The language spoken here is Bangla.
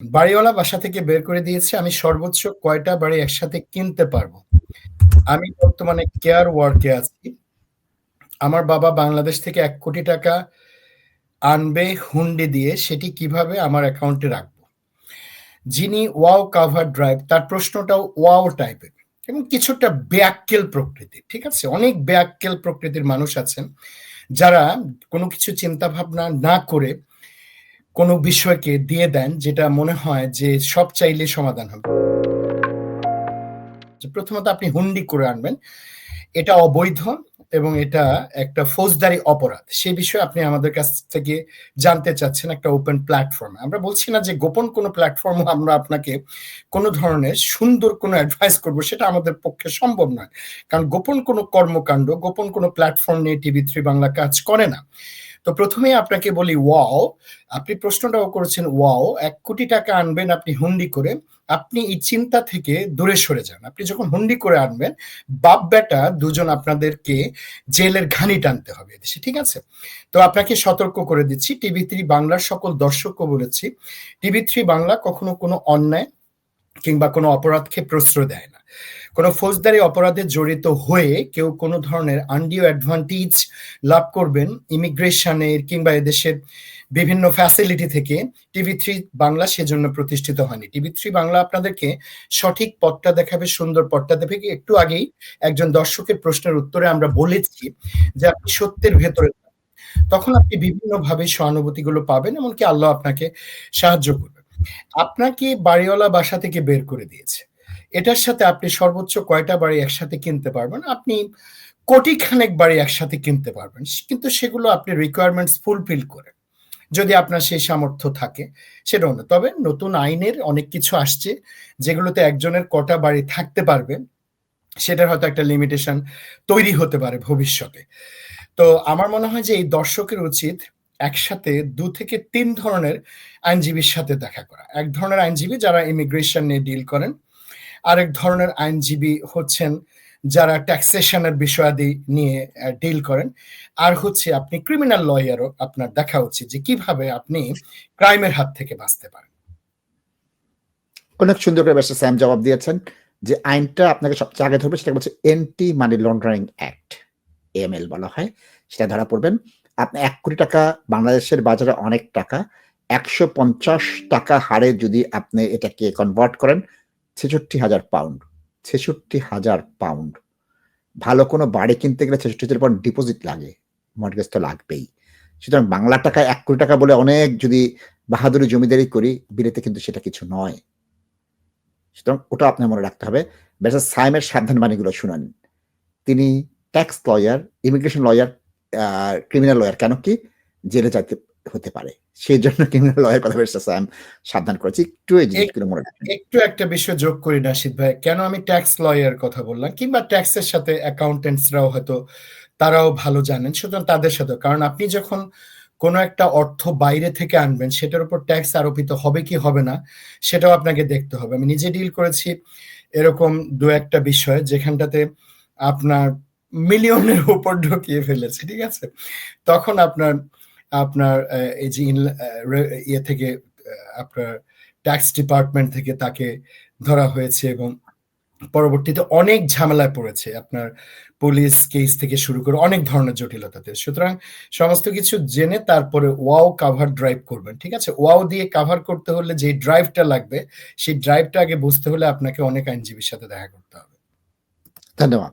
বাড়িওয়ালা বাসা থেকে বের করে দিয়েছে। আমি সর্বোচ্চ কয়টা বাড়ি একসাথে কিনতে পারব? আমি বর্তমানে কেয়ার ওয়ার্কে আছি। আমার বাবা বাংলাদেশ থেকে এক কোটি টাকা আনবে হুন্ডি দিয়ে, সেটি কীভাবে আমার অ্যাকাউন্টে রাখব? যিনি ওয়াও কাভার ড্রাইভ, তার প্রশ্নটাও ওয়াও টাইপের এবং কিছুটা বেয়াক্কেল প্রকৃতির। ঠিক আছে? অনেক বেয়াক্কেল প্রকৃতির মানুষ আছেন যারা কোনো কিছু চিন্তা ভাবনা না করে কোনো বিষয়কে দিয়ে দেন যেটা মনে হয় যে সব চাইলে সমাধান হবে। প্রথমত আপনি হুন্ডি করে আনবেন। এটা অবৈধ এবং এটা একটা ফৌজদারি অপরাধ। সে বিষয়ে আপনি আমাদের কাছ থেকে জানতে চাচ্ছেন একটা ওপেন প্ল্যাটফর্মে। আমরা বলছি না যে গোপন কোনো প্ল্যাটফর্ম আমরা আপনাকে কোনো ধরনের সুন্দর কোনো অ্যাডভাইস করব সেটা আমাদের পক্ষে সম্ভব নয়। কারণ গোপন কোনো কর্মকাণ্ড, গোপন কোনো প্ল্যাটফর্ম নিয়ে টিভি থ্রি বাংলা কাজ করে না। তো ১ম এই আপনাকে বলি ওয়াও, আপনি প্রশ্নটাও করেছেন ওয়াও, এক কোটি টাকা আনবেন আপনি হুন্ডি করে। আপনি এই চিন্তা থেকে দূরে সরে যান। আপনি যখন হুন্ডি করে আনবেন, বাপ-বেটা দুজন আপনাদেরকে জেলের ঘানি টানতে হবে এদেশে। ঠিক আছে? তো আপনাকে সতর্ক করে দিচ্ছি। টিভি থ্রি বাংলার সকল দর্শককে বলেছি, টিভি থ্রি বাংলা কখনো কোনো অন্যায় কিংবা কোনো অপরাধকে প্রশ্রয় দেয় না। কোনো ফৌজদারি অপরাধে জড়িত হয়ে কেউ কোনো ধরনের আন্ডিও অ্যাডভান্টেজ লাভ করবেন ইমিগ্রেশনের কিংবা এদেশের বিভিন্ন ফ্যাসিলিটি থেকে টিভি থ্রি বাংলা সেজন্য প্রতিষ্ঠিত হয়নি। টিভি থ্রি বাংলা আপনাদেরকে সঠিক পথটা দেখাবে, সুন্দর পথটা দেখাবে। একটু আগেই একজন দর্শকের প্রশ্নের উত্তরে আমরা বলেছি যে আপনি সত্যের ভেতরে তখন আপনি বিভিন্নভাবে সহানুভূতিগুলো পাবেন এমনকি আল্লাহ আপনাকে সাহায্য করবে। আপনাকে বাড়িওয়ালা বাসা থেকে বের করে দিয়েছে। এটার সাথে আপনি সর্বোচ্চ কয়টা বাড়ি একসাথে কিনতে পারবেন? আপনি কোটিখানেক বাড়ি একসাথে কিনতে পারবেন। কিন্তু সেগুলো আপনি রিকোয়ারমেন্টস ফুলফিল করে। যদি আপনার সেই সামর্থ্য থাকে সেটা অন্য। তবে নতুন আইনের অনেক কিছু আসছে যেগুলোতে একজনের কটা বাড়ি থাকতে পারবে, সেটার হয়তো একটা লিমিটেশন তৈরি হতে পারে ভবিষ্যতে। তো আমার মনে হয় যে এই দর্শকের উচিত একসাথে দু থেকে তিন ধরনের আইনজীবীর সাথে দেখা করা। এক ধরনের আইনজীবী যারা ইমিগ্রেশন নিয়ে ডিল করেন। আরেক ধরনের আইনজীবী হচ্ছেন যারা ট্যাক্সেশনের বিষয়াদি নিয়ে ডিল করেন। আর হচ্ছে আপনি ক্রিমিনাল লয়ারও আপনার দেখা উচিত যে কীভাবে আপনি ক্রাইমের হাত থেকে বাঁচতে পারেন। অনেক সুন্দর করে স্যাম জবাব দিয়েছেন যে আইনটা আপনাকে সবচেয়ে আগে ধরবে, সেটা হচ্ছে anti money laundering act AML বলা হয়। সেটা ধরা পড়বেন। আপনি এক কোটি টাকা, বাংলাদেশের বাজারে অনেক টাকা। ৳১৫০ হারে যদি আপনি এটাকে কনভার্ট করেন ৳৬৬,০০০ পাউন্ড। ৳৬৬,০০০ পাউন্ড। ভালো কোনো বাড়ি কিনতে গেলে ৳৬৬,০০০ পাউন্ড ডিপোজিট লাগে। মর্টগেজ তো লাগবেই। সুতরাং বাংলা টাকায় এক কোটি টাকা বলে অনেক যদি বাহাদুরি জমিদারি করি, বিলেতে কিন্তু সেটা কিছু নয়। সুতরাং ওটা আপনার মনে রাখতে হবে। ব্যারিস্টার সায়েমের সাবধানবাণীগুলো শুনেন। তিনি tax lawyer, immigration lawyer, criminal lawyer কেন কি? জেলে যাইতে হতে পারে। সেজন্য ক্রিমিনাল লয়ার কথা ব্যারিস্টার সায়েম সাবধান করেছে। একটু এই জিনিসগুলো মনে রাখবেন। একটু একটা বিষয় যোগ করি নাশিদ ভাই। কেন আমি ট্যাক্স লয়ার কথা বললাম কিংবা ট্যাক্সের সাথে অ্যাকাউন্টেন্টসরাও হয়তো তারাও ভালো জানেন। সুতরাং তাদের সাথেও। কারণ আপনি যখন কোনো একটা অর্থ বাইরে থেকে আনবেন সেটার উপর ট্যাক্স আরোপিত হবে কি হবে না সেটাও আপনাকে দেখতে হবে। আমি নিজে ডিল করেছি এরকম দু একটা বিষয় যেখানটাতে আপনার মিলিয়নের উপর ঢুকিয়ে ফেলেছে। ঠিক আছে? তখন আপনার আপনার এই যে ইয়ে থেকে আপনার ট্যাক্স ডিপার্টমেন্ট থেকে তাকে ধরা হয়েছে এবং পরবর্তীতে অনেক ঝামেলায় পড়েছে। আপনার পুলিশ কেস থেকে শুরু করে অনেক ধরনের জটিলতাতে। সুতরাং সমস্ত কিছু জেনে তারপরে ওয়াও কাভার ড্রাইভ করবেন। ঠিক আছে? ওয়াও দিয়ে কাভার করতে হলে যে ড্রাইভটা লাগবে, সেই ড্রাইভটা আগে বুঝতে হলে আপনাকে অনেক আইনজীবীর সাথে দেখা করতে হবে। ধন্যবাদ।